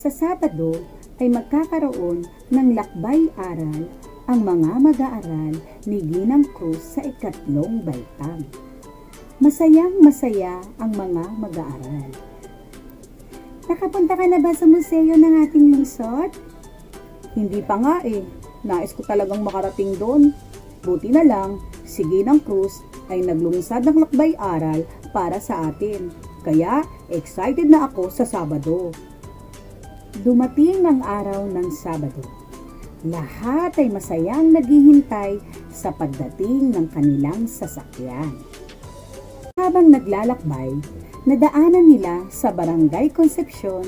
Sa Sabado ay magkakaroon ng lakbay-aral ang mga mag-aaral ni Ginang Cruz sa ikatlong baitang. Masayang masaya ang mga mag-aaral. Nakapunta ka na ba sa museo ng ating lungsod? Hindi pa nga eh. Nais ko talagang makarating doon. Buti na lang, si Ginang Cruz ay naglungsad ng lakbay-aral para sa atin. Kaya excited na ako sa Sabado. Dumating ang araw ng Sabado. Lahat ay masayang naghihintay sa pagdating ng kanilang sasakyan. Habang naglalakbay, nadaanan nila sa Barangay Concepcion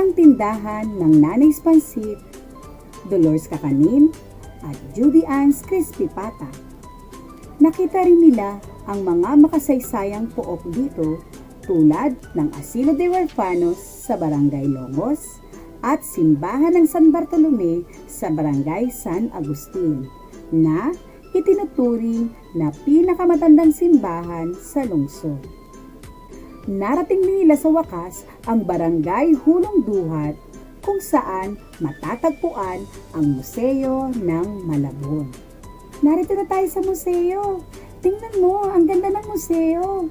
ang tindahan ng Nanay's Pansit, Dolores Kakanin, at Judy Ann's Crispy Pata. Nakita rin nila ang mga makasaysayang pook dito tulad ng Asilo de Huerfanos sa Barangay Longos at Simbahan ng San Bartolome sa Barangay San Agustin na itinuturing na pinakamatandang simbahan sa lungsod. Narating nila sa wakas ang Barangay Hulong Duhat kung saan matatagpuan ang Museo ng Malabon. Narito na tayo sa museo. Tingnan mo, ang ganda ng museo.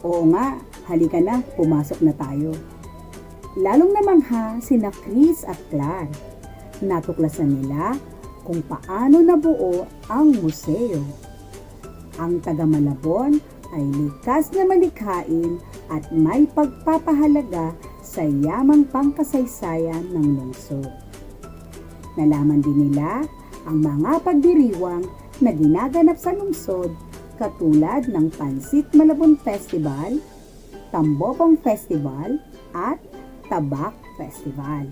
Oo nga, halika na, pumasok na tayo. Lalong namangha sina Chris at Clar. Natuklasan nila kung paano nabuo ang museo. Ang taga Malabon ay likas na malikhain at may pagpapahalaga sa yamang pangkasaysayan ng lungsod. Nalaman din nila ang mga pagdiriwang na ginaganap sa lungsod katulad ng Pansit Malabon Festival, Tambopong Festival, at Tabak Festival.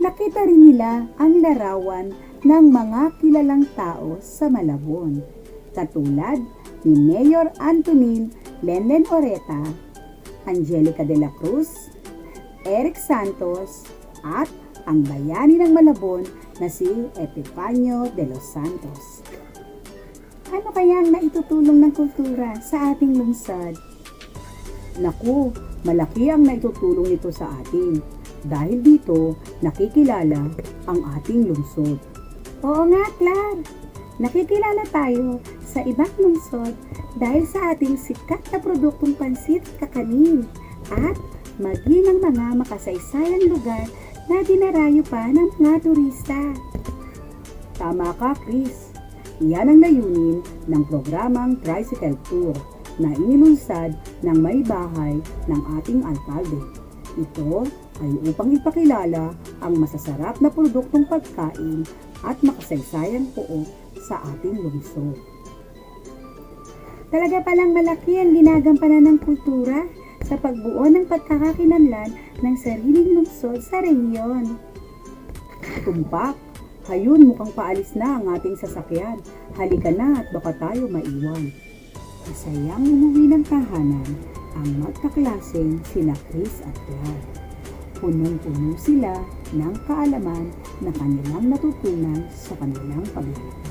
Nakita rin nila ang larawan ng mga kilalang tao sa Malabon, katulad ni Mayor Antonin Lenden Oreta, Angelica de la Cruz, Eric Santos, at ang bayani ng Malabon na si Epifanio de los Santos. Ano kaya ang naitutulong ng kultura sa ating lungsod? Naku, malaki ang naitutulong nito sa atin. Dahil dito, nakikilala ang ating lungsod. Oo nga, Clar. Nakikilala tayo sa ibang lungsod dahil sa ating sikat na produktong pansit kakanin at maging ang mga makasaysayang lugar na dinarayo pa ng mga turista. Tama ka, Chris. Iyan ang layunin ng programang Tricycle Tour na inilunsad ng may bahay ng ating alkalde. Ito ay upang ipakilala ang masasarap na produktong pagkain at makasaysayang pook sa ating lungsod. Talaga palang malaki ang ginagampanan ng kultura sa pagbuo ng pagkakakinanlan ng sariling lungsod sa rehiyon. Tumpak, hayun mukhang paalis na ang ating sasakyan. Halika na at baka tayo maiwan. Masayang umuwi ng tahanan ang magkaklaseng sina Chris at Clark. Punong-puno sila ng kaalaman na kanilang natutunan sa kanilang paglilingkod.